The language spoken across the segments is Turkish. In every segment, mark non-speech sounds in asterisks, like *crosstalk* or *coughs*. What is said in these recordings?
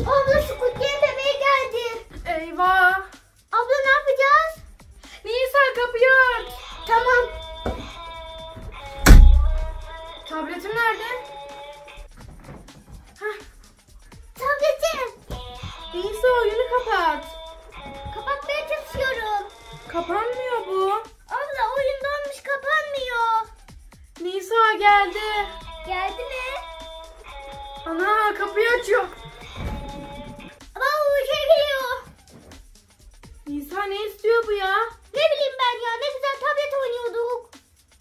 Abla Squid Game bebeği geldi. Eyvah. Abla ne yapacağız? Nisa kapıyı aç. Tamam. Tabletim nerede? Heh. Tabletim. Nisa oyunu kapat. Kapatmaya çalışıyorum. Kapanmıyor bu. Abla oyun donmuş kapanmıyor. Nisa geldi. Geldi mi? Ana kapıyı açıyor. Nisa ne istiyor bu ya? Ne bileyim ben ya ne güzel tablet oynuyorduk.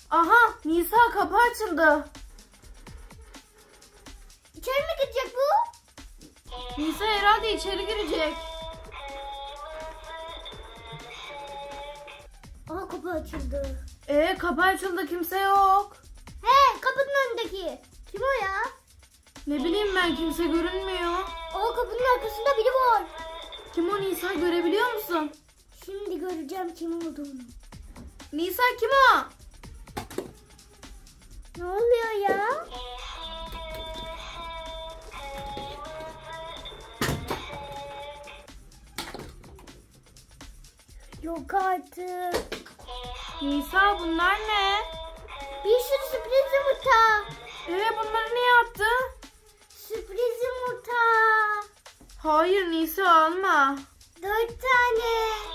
Aha Nisa kapı açıldı. İçeri mi gidecek bu? Nisa herhalde içeri girecek. Aa kapı açıldı. Ee kapı açıldı kimse yok. He kapının önündeki. Kim o ya? Ne bileyim ben kimse görünmüyor. O kapının arkasında biri var. Kim o Nisa görebiliyor musun? Şimdi göreceğim kim olduğunu. Nisa kim o? Ne oluyor ya? Yok artık. Nisa bunlar ne? Bir sürü sürpriz yumurta. Ee bunları niye attı? Sürpriz yumurta. Hayır Nisa alma. Dört tane.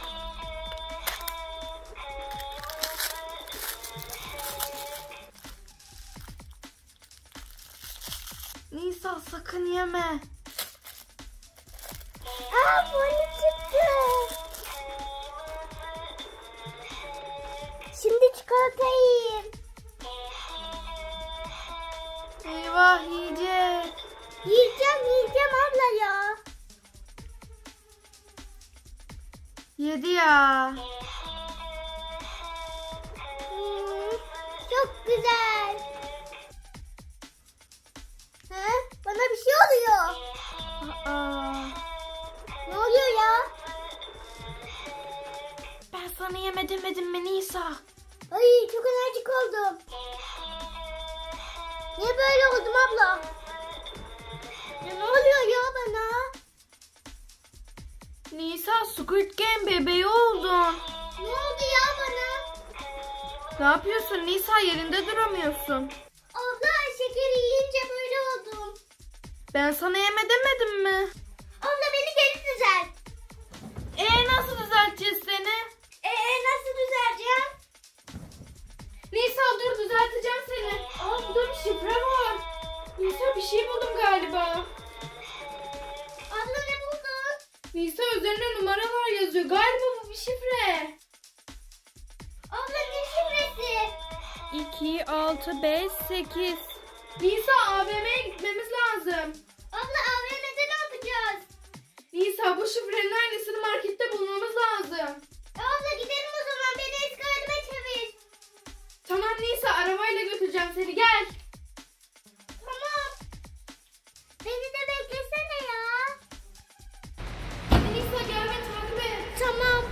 Nisa sakın yeme. Aa böyle çıktı. Şimdi çikolata yiyeyim. Eyvah yiyecek. Yiyeceğim yiyeceğim abla ya. Yedi ya. Ben sana yeme demedim mi Nisa? Ay çok enerjik oldum. Niye böyle oldum abla? Ya ne oluyor ya bana? Nisa Squid Game bebeği oldun. Ne oldu ya bana? Ne yapıyorsun Nisa yerinde duramıyorsun. Abla şekeri yiyince böyle oldum. Ben sana yeme demedim mi? Düzelteceğim seni. Aa burada bir şifre var. Nisa bir şey buldum galiba. Abla ne buldun? Nisa üzerinde numaralar yazıyor. Galiba bu bir şifre. Abla ne şifresi? 2, 6, 5, 8. Nisa AVM'ye gitmemiz lazım. Abla AVM'de ne yapacağız? Nisa bu şifrenin aynısını markette bulmamız lazım. Abla gidelim Tamam Nisa arabayla götüreceğim seni gel. Tamam. Beni de beklesene ya. Nisa gel ve takip et. Tamam.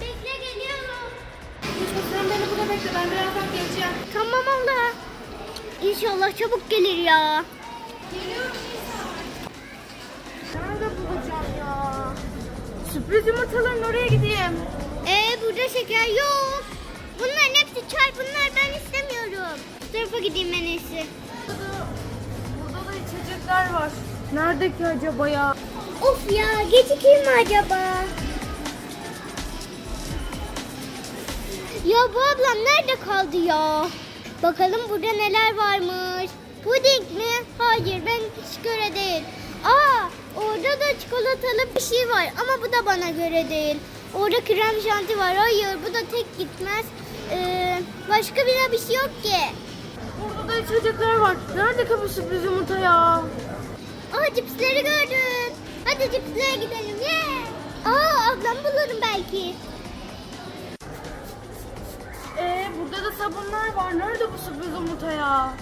Bekle geliyorum. Nisa sen beni burada bekle ben birazdan geleceğim. Tamam abla. İnşallah çabuk gelir ya. Geliyorum Nisa. Nerede bulacağım ya? Sürpriz yumurtaların oraya gideyim. Ee burada şeker yok. Bunların Teyze çay bunlar ben istemiyorum. Bu tarafa gideyim ben iyisi. Burada, burada da içecekler var. Nerede ki acaba ya? Of ya gecikeyim mi acaba? Ya bu ablam nerede kaldı ya? Bakalım burada neler varmış. Puding mi? Hayır ben hiç göre değil. Aa orada da çikolatalı bir şey var ama bu da bana göre değil. Orada krem janti var. Hayır bu da tek gitmez. Ee, başka bir bir şey yok ki. Burada da içecekler var. Nerede bu sürpriz yumurta ya? Aa cipsleri gördüm. Hadi cipslere gidelim. Yeah. Aa ablam bulurum belki. Ee, burada da sabunlar var. Nerede bu sürpriz yumurta ya?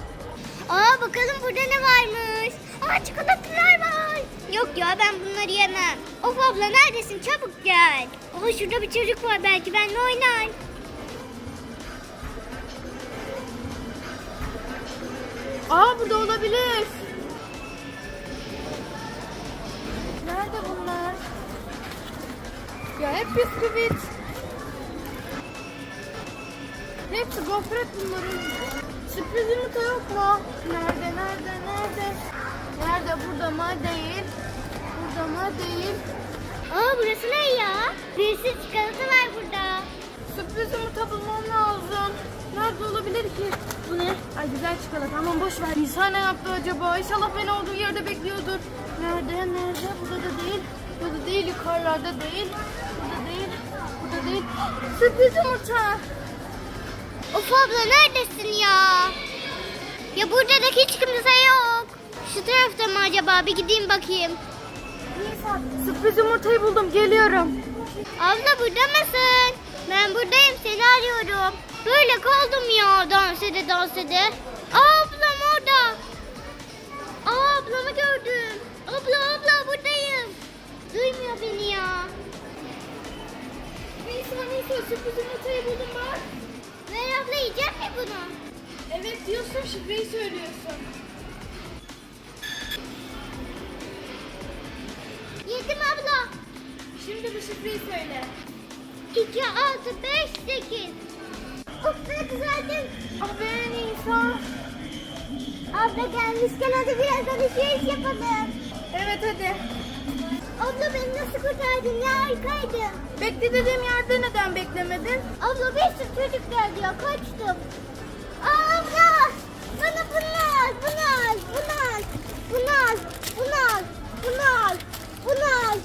Aa bakalım burada ne varmış. Aa çikolatalar var. Yok ya ben bunları yemem. Of abla neredesin çabuk gel. Aa şurada bir çocuk var belki benimle oynar. Aa burada olabilir. Nerede bunlar? Ya hep bisküvit. Hepsi gofret bunların. Sürpriz yumurta yok mu? Nerede, nerede, nerede? Nerede? Burada mı? Değil. Burada mı? Değil. Aa burası ne ya? Bir sürü çikolata var burada. Sürpriz yumurta bulmam lazım. Nerede olabilir ki? Bu ne? Ay güzel çikolata. Aman boş ver. Nisa ne yaptı acaba? İnşallah beni olduğu yerde bekliyordur. Nerede? Nerede? Burada da değil. Burada değil. Yukarılarda değil. Burada değil. Burada değil. *gasps* Sürpriz yumurta. Of abla neredesin ya? Ya burada da hiç kimse yok. Şu tarafta mı acaba? Bir gideyim bakayım. Nisa sürpriz yumurtayı buldum. Geliyorum. Abla burada mısın? Ben buradayım seni arıyorum. Böyle kaldım ya dans ede dans ede. Aa, ablam orada. Aa, ablamı gördüm. Abla abla buradayım. Duymuyor beni ya. Nisa Nisa sürpriz yumurtayı buldum bak. Ver abla yiyecek mi bunu? Evet diyorsun şifreyi söylüyorsun. Yedim abla. Şimdi bu şifreyi söyle. 2, 6, 5, 8. Of ne güzeldim. Be Nisa. Abla gelmişken hadi biraz alışveriş yapalım. Evet hadi. Abla beni nasıl kurtardın ya harikaydın. Bekle dediğim yerde neden beklemedin? Abla bir sürü çocuk geldi ya kaçtım. Aa, abla bana bunu al bunu al bunu al bunu al bunu al bunu al bunu al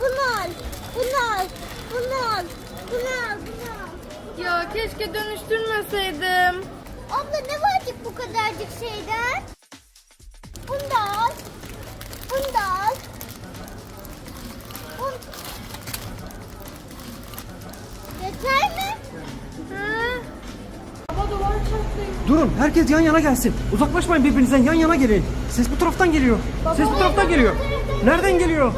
bunu al bunu al bunu al bunu al bunu al. Ya keşke dönüştürmeseydim. Abla ne var ki bu kadarcık şeyden? Bunu da al. Bunu da al. Bun... Yeter mi? Hı? Baba duvar çatlıyor. Durun herkes yan yana gelsin. Uzaklaşmayın birbirinizden yan yana gelin. Ses bu taraftan geliyor. Ses bu taraftan geliyor. Nereden geliyor?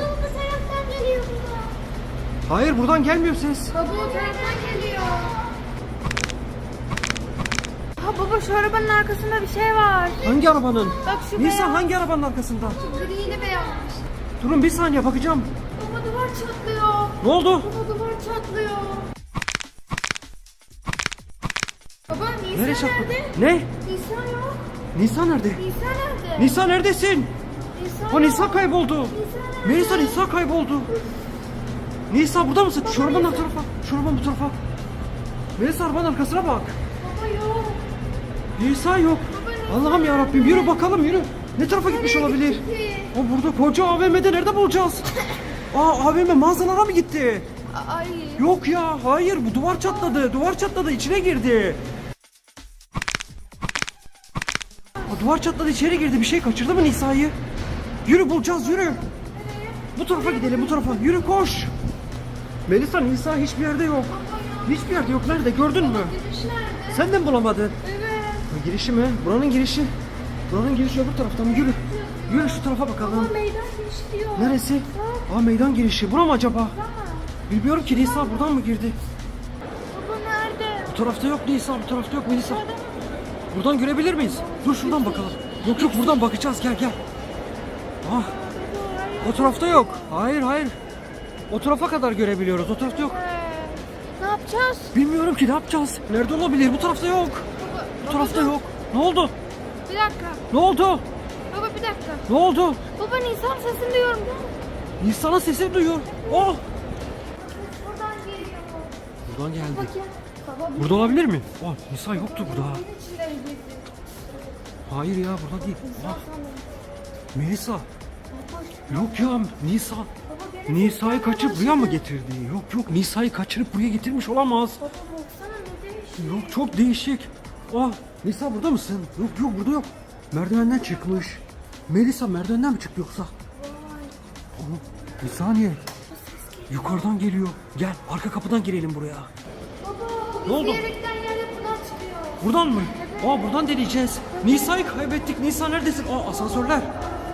Hayır buradan gelmiyor ses. Baba o taraftan geliyor. Ha baba şu arabanın arkasında bir şey var. Hangi arabanın? Bak şu Nisa beyaz. hangi arabanın arkasında? Griyle beyaz. Durun bir saniye bakacağım. Baba duvar çatlıyor. Ne oldu? Baba duvar çatlıyor. Baba Nisa Nereye çarptı? nerede? Ne? Nisa yok. Nisa nerede? Nisa nerede? Nisa neredesin? Nisa O. Nisa kayboldu. Nisa nerede? Melisa Nisa kayboldu. Nisa burada mısın? Şu arabanın Nisa. tarafa. Şu arabanın bu tarafa. Melisa arabanın arkasına bak. Baba yok. Nisa yok. Allah'ım ya Rabbim yürü bakalım yürü. Ne tarafa gitmiş olabilir? gitti? O burada koca AVM'de nerede bulacağız? *coughs* Aa AVM mağazalara mı gitti? Ay. Yok ya hayır bu duvar çatladı. Duvar çatladı içine girdi. O duvar çatladı içeri girdi. Bir şey kaçırdı mı Nisa'yı? Yürü bulacağız yürü. Bu tarafa gidelim bu tarafa. Yürü koş. Melisa Nisa hiçbir yerde yok. Hiçbir yerde yok. Nerede gördün mü? Giriş nerede? Sen de mi bulamadın? Evet. Ha, girişi mi? Buranın girişi. Buranın girişi öbür tarafta mı? Yürü. Yürü şu tarafa bakalım. Baba meydan giriş diyor. Neresi? Aa meydan girişi. Bura mı acaba? Bilmiyorum ki Nisa buradan mı girdi? Baba nerede? Bu tarafta yok Nisa, bu tarafta yok Melisa. Buradan görebilir miyiz? Dur şuradan bakalım. Yok yok buradan bakacağız gel gel. Ah o tarafta yok. Hayır hayır. O tarafa kadar görebiliyoruz. O tarafta yok. Ne yapacağız? Bilmiyorum ki ne yapacağız. Nerede olabilir? Bu tarafta yok. Baba, Bu tarafta yok. Ne oldu? Bir dakika. Ne oldu? Baba bir dakika. Ne oldu? Baba Nisan sesini duyuyorum. Nisa'nın sesini duyuyor. Oh! Buradan geliyor. Buradan geldi. Bakayım. Baba bir Burada olabilir mi? Aa, Nisa yoktu burada. evin? Hayır ya burada değil. Aa, Melisa. Yok ya Nisa. Nisa'yı kaçırıp buraya mı getirdi? Yok yok Nisa'yı kaçırıp buraya getirmiş olamaz. Baba baksana ne değişik. Yok çok değişik. Ah Nisa burada mısın? Yok yok burada yok. Merdivenden çıkmış. Melisa merdivenden mi çıktı yoksa? Aa, bir saniye. Yukarıdan geliyor. Gel arka kapıdan girelim buraya. Baba Ne oldu? diyerekten yer yapıdan çıkıyor. Buradan mı? Aa buradan deneyeceğiz. Nisa'yı kaybettik. Nisa neredesin? Aa asansörler.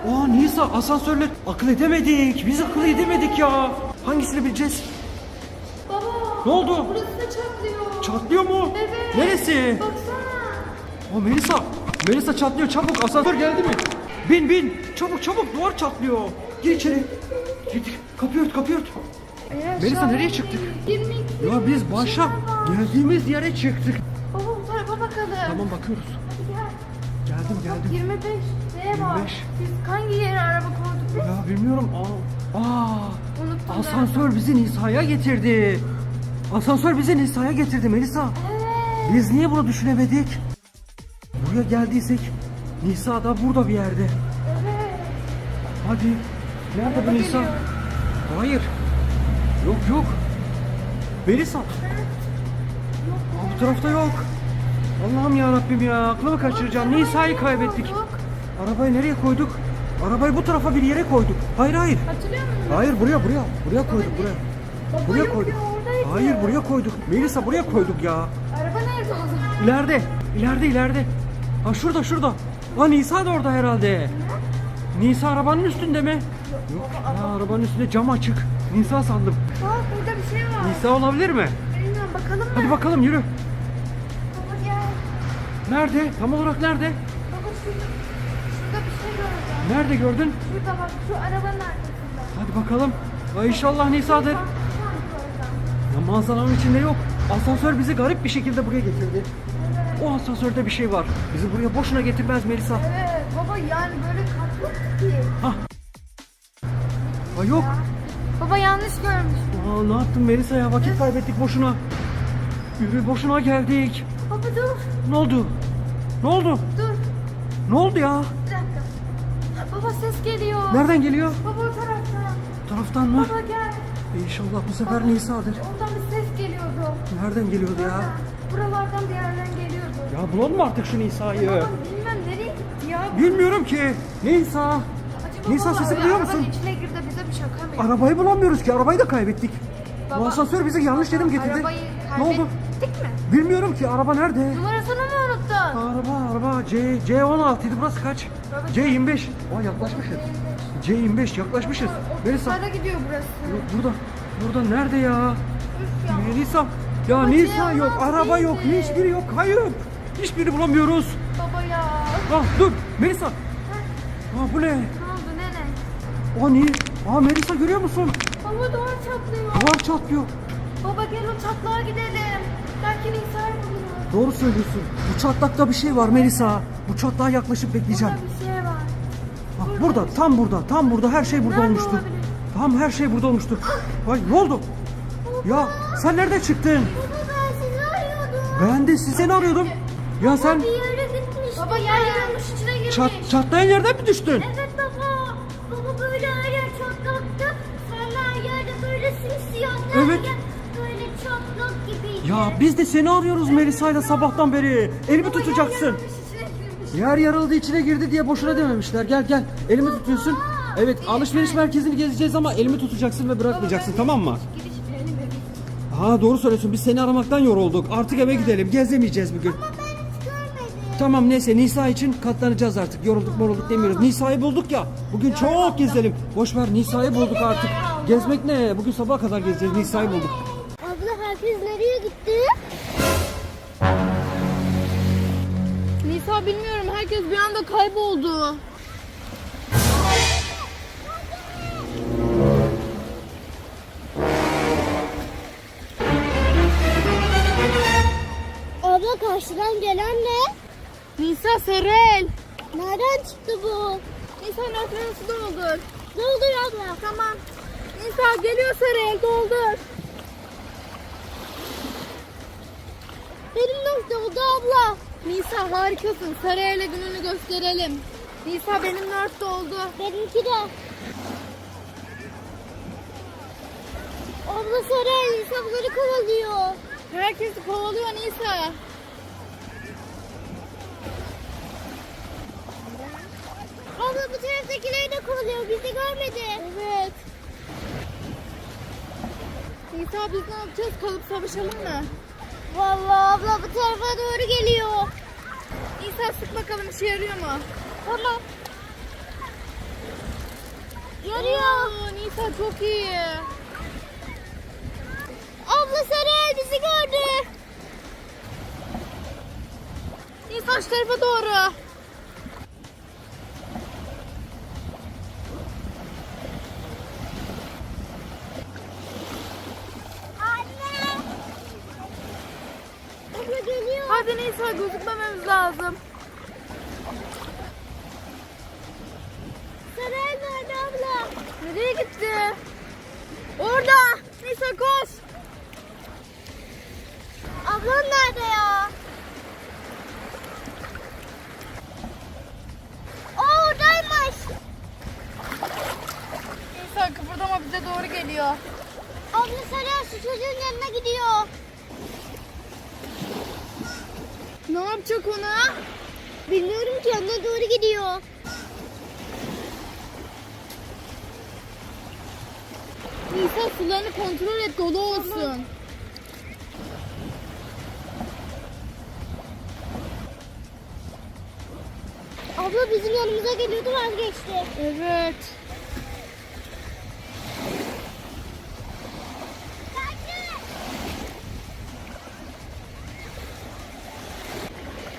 Aa Nisa asansörler. Akıl edemedik. Biz akıl edemedik ya. Hangisini bileceğiz? Baba Ne oldu? burası da çatlıyor. Çatlıyor mu? Evet. Neresi? Baksana. Aa Melisa. Melisa çatlıyor çabuk. Asansör geldi mi? Bin bin. Çabuk çabuk duvar çatlıyor. Gir içeri. Gir, kapıyı ört kapıyı ört. Eğer Melisa, nereye çıktık? 22 Ya biz başa geldiğimiz yere çıktık. Baba tarafa bakalım. Tamam bakıyoruz. Hadi gel. Geldim geldim. 25 var? 25. Biz hangi yere araba koyduk biz? Ya bilmiyorum. Aa, aa Unuttum ben. asansör bizi Nisa'ya getirdi. Asansör bizi Nisa'ya getirdi Melisa. Evet. Biz niye bunu düşünemedik? Buraya geldiysek Nisa da burada bir yerde. Evet. Hadi. Nerede bu Nisa? geliyor. Hayır. Yok yok. Melisa. Aa, bu tarafta yok. Allah'ım ya Rabbim ya aklımı kaçıracağım. Nisa'yı kaybettik. Arabayı nereye koyduk? Arabayı bu tarafa bir yere koyduk. Hayır hayır. Hatırlıyor musun? Hayır buraya buraya. Buraya koyduk buraya. Baba Buraya yok koyduk. ya oradaydı. Hayır buraya koyduk. Melisa buraya koyduk ya. Araba nerede o zaman? İleride. ileride ileride. Ha şurada şurada. Ha Nisa da orada herhalde. Nisa arabanın üstünde mi? Yok. Ya arabanın üstünde cam açık. Nisa sandım. Bak burada bir şey var. Nisa olabilir mi? Bilmiyorum bakalım mı? Hadi bakalım yürü. Baba gel. Nerede? Tam olarak nerede? Nerede gördün? Şurada bak şu arabanın arkasında. Hadi bakalım. Ay inşallah Nisa'dır. Ya manzaranın içinde yok. Asansör bizi garip bir şekilde buraya getirdi. O asansörde bir şey var. Bizi buraya boşuna getirmez Melisa. Evet baba yani böyle katlı ki. Hah. Ay yok. Baba yanlış görmüş. Aa, ne yaptın Melisa ya? Vakit kaybettik boşuna. Yürü boşuna geldik. Baba dur Ne oldu? Ne oldu? dur Ne oldu ya? Geliyor. Nereden geliyor? Baba o taraftan. Bu taraftan mı? Baba gel. İnşallah bu sefer Nisa'dır. Oradan bir ses geliyordu. Nereden geliyordu ya? Buralardan bir yerden geliyordu. Ya bulalım mı artık şu Nisa'yı? Baba bilmem nereye gitti ya. Bilmiyorum ki. Nisa. Acaba Nisa baba sesi duyuyor musun? içine girdi bize bir şaka mı? Arabayı bulamıyoruz ki. Arabayı da kaybettik. Bu Baba, asansör bizi yanlış yerim getirdi. Arabayı Ne oldu? kaybettik mi? Bilmiyorum ki. Araba nerede? Numarasını mı unuttun? Araba araba C C16 idi burası kaç? C25. Aa yaklaşmışız. C25 yaklaşmışız. Melisa Otuzlara gidiyor burası. yok burada. Burada nerede ya? Üf ya. Melisa. Ya Baba, Nisa C16 yok, araba yok, değildi. hiçbiri yok, kayıp. Hiçbiri bulamıyoruz. Baba ya. Ah dur Melisa. Aa bu ne? Ne oldu nene? O ne? Aa Melisa görüyor musun? Baba duvar çatlıyor. Duvar çatlıyor. Baba gel o çatlağa gidelim. Belki Nisa'yı buluruz. Doğru söylüyorsun. Bu çatlakta bir şey var Melisa. Bu çatlağa yaklaşıp bekleyeceğim. Burada bir şey var. Bak burada, tam burada, tam burada her şey burada Nerede olmuştu. olabilir? Tam her şey burada olmuştu. Ay ne oldu? Ya sen nereden çıktın? Baba ben sizi arıyordum. Ben de sizi seni arıyordum. Ya sen Bir yere gitmiş. Baba yer yarılmış içine girmiş. çat, çatlayan yerden mi düştün? Evet baba. Baba böyle her yer çatlaktı. Sonra her yerde böyle simsiyah. Evet. yer. Ya biz de seni arıyoruz Melisa ile sabahtan beri. Elimi Baba tutacaksın. Yer yarıldı içine girdi diye boşuna dememişler. Gel gel elimi tutuyorsun. Evet alışveriş merkezini gezeceğiz ama elimi tutacaksın ve bırakmayacaksın tamam mı? Ha doğru söylüyorsun biz seni aramaktan yorulduk. Artık eve gidelim gezemeyeceğiz bugün. Ama ben hiç görmedim. Tamam neyse Nisa için katlanacağız artık. Yorulduk morulduk demiyoruz. Nisa'yı bulduk ya. Bugün çok gezelim. Boş ver Nisa'yı bulduk artık. Gezmek ne? Bugün sabaha kadar gezeceğiz. Nisa'yı bulduk. Nisa bilmiyorum herkes bir anda kayboldu. Abla karşıdan gelen ne? Nisa Serel. Nereden çıktı bu? Nisa'nın ortasına su doldur. Doldur abla. Tamam. Nisa geliyor Serel doldur. Nisa harikasın. Sarayla gününü gösterelim. Nisa benim dört oldu. Benimki de. Abla sarı insanları kovalıyor. Herkesi kovalıyor Nisa. Abla bu taraftakileri de kovalıyor. Bizi görmedi. Evet. Nisa biz ne yapacağız? Kalıp savaşalım mı? Vallahi abla bu tarafa doğru geliyor. Nisa sık bakalım işe yarıyor mu? Tamam. Yarıyor. Oo, Nisa çok iyi. Abla sarı bizi gördü. Nisa şu tarafa doğru. Anne. Abla geliyor. Hadi Nisa gözükmememiz lazım. Sarı nerede abla? Nereye gitti? Orada. Nisa koş. Ablam nerede ya? O oradaymış. Nisa kıpırdama bize doğru geliyor. Abla Sarı şu çocuğun yanına gidiyor. Ne yapacak ona? Bilmiyorum ki yanına doğru gidiyor. Nisa sularını kontrol et dolu olsun. Abla bizim yanımıza geliyordu vazgeçti. Evet.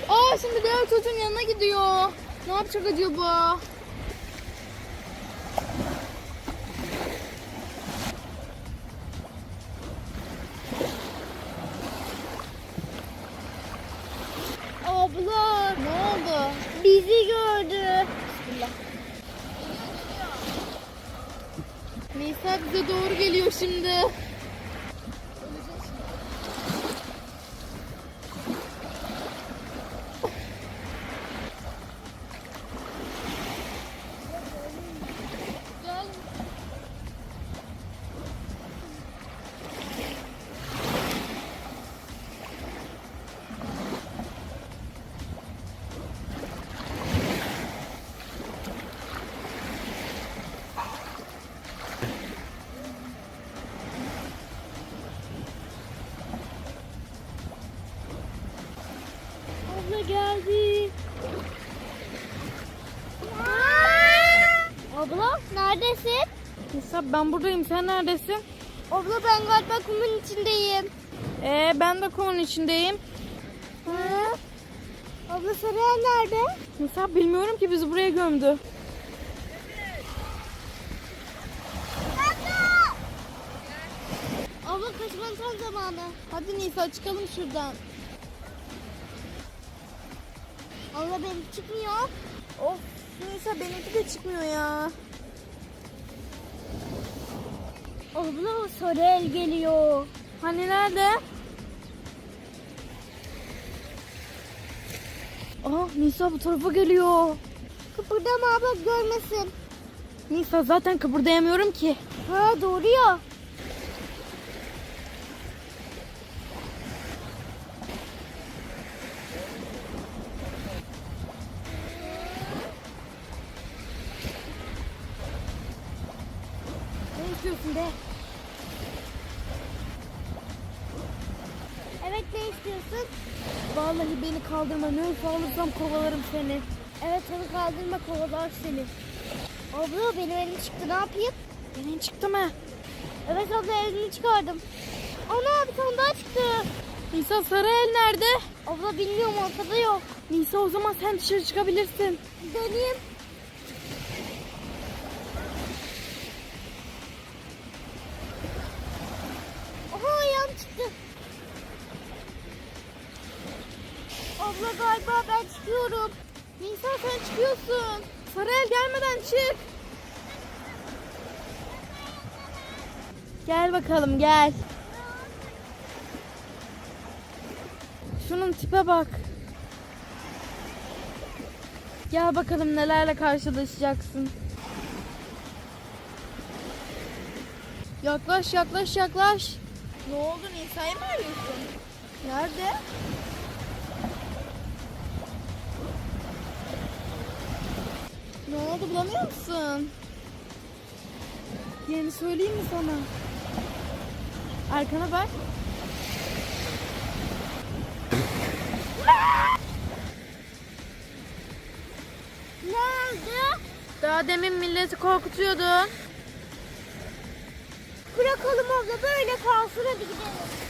Aa şimdi diğer çocuğun yanına gidiyor. Ne yapacak acaba? Nisa ben buradayım. Sen neredesin? Abla ben galiba kumun içindeyim. Ee, ben de konunun içindeyim. Hı? Abla Sarıyer nerede? Nisa bilmiyorum ki bizi buraya gömdü. Abla kaçmanın tam zamanı. Hadi Nisa çıkalım şuradan. Abla benim çıkmıyor. Of Nisa benimki de çıkmıyor ya. Abla Sarıyer geliyor. Hani nerede? Aa Nisa bu tarafa geliyor. Kıpırdama abla görmesin. Nisa zaten kıpırdayamıyorum ki. Ha doğru ya. Kaldırma. Ne olursa alırsam kovalarım seni. Evet onu kaldırma kovalar seni. Abla benim elim çıktı ne yapayım? Benim çıktı mı? Evet abla elini çıkardım. Ana bir tane daha çıktı. Nisa sarı el nerede? Abla bilmiyorum ortada yok. Nisa o zaman sen dışarı çıkabilirsin. Deneyim. Ben çıkıyorum. Nisa sen çıkıyorsun. Sarı el gelmeden çık. Gel bakalım gel. Şunun tipe bak. Gel bakalım nelerle karşılaşacaksın. Yaklaş yaklaş yaklaş. Ne oldu Nisa'yı mı arıyorsun? Nerede? Ne oldu bulamıyor musun? Yerini söyleyeyim mi sana? Arkana bak. Ne oldu? Daha demin milleti korkutuyordun. Bırakalım abla böyle kalsın hadi gidelim.